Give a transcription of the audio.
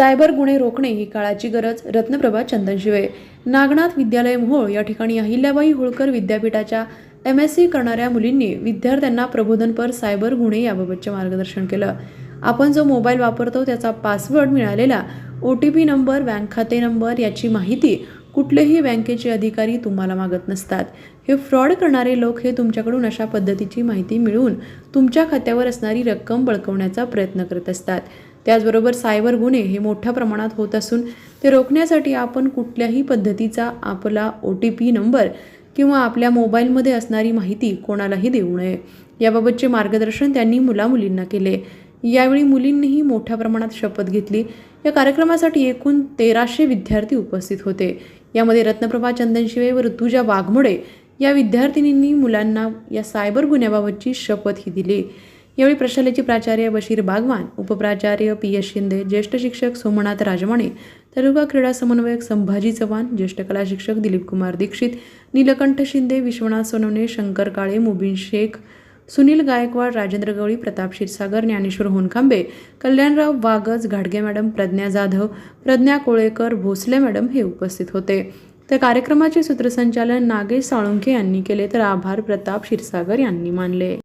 Cyber गुन्हे रोखणे ही काळाची गरज रत्नप्रभा चंदनशिवे. नागनाथ विद्यालय मोहोळ या ठिकाणी अहिल्याबाई होळकर विद्यापीठाच्या एम एस सी करणाऱ्या मुलींनी विद्यार्थ्यांना प्रबोधनपर सायबर गुन्हे याबाबतचे मार्गदर्शन केलं. आपण जो मोबाईल वापरतो त्याचा पासवर्ड मिळालेला O T P number bank खाते नंबर याची माहिती कुठलेही बँकेचे अधिकारी तुम्हाला मागत नसतात. हे फ्रॉड करणारे लोक हे तुमच्याकडून अशा पद्धतीची माहिती मिळवून तुमच्या खात्यावर असणारी रक्कम बळकवण्याचा प्रयत्न करत असतात. त्याचबरोबर सायबर गुन्हे हे मोठ्या प्रमाणात होत असून ते रोखण्यासाठी आपण कुठल्याही पद्धतीचा आपला ओ टी पी नंबर किंवा आपल्या मोबाईलमध्ये असणारी माहिती कोणालाही देऊ नये. याबाबतचे मार्गदर्शन त्यांनी मुलामुलींना केले. यावेळी मुलींनीही मोठ्या प्रमाणात शपथ घेतली. या कार्यक्रमासाठी एकूण तेराशे विद्यार्थी उपस्थित होते. यामध्ये रत्नप्रभा चंदनशिवे व ऋतुजा वाघमोडे या विद्यार्थिनींनी मुलांना या सायबर गुन्ह्याबाबतची शपथही दिली. यावेळी प्रशालेचे प्राचार्य बशीर बागवान उपप्राचार्य पी एस शिंदे ज्येष्ठ शिक्षक सोमनाथ राजमाणे तालुका क्रीडा समन्वयक संभाजी चव्हाण ज्येष्ठ कला शिक्षक दिलीप कुमार दीक्षित नीलकंठ शिंदे विश्वनाथ सोनवणे शंकर काळे मुबीन शेख सुनील गायकवाड राजेंद्र गवळी प्रताप क्षीरसागर ज्ञानेश्वर होनखांबे कल्याणराव वागज घाडगे मॅडम प्रज्ञा जाधव प्रज्ञा कोळेकर भोसले मॅडम हे उपस्थित होते. तर कार्यक्रमाचे सूत्रसंचालन नागेश साळुंखे यांनी केले तर आभार प्रताप क्षीरसागर यांनी मानले.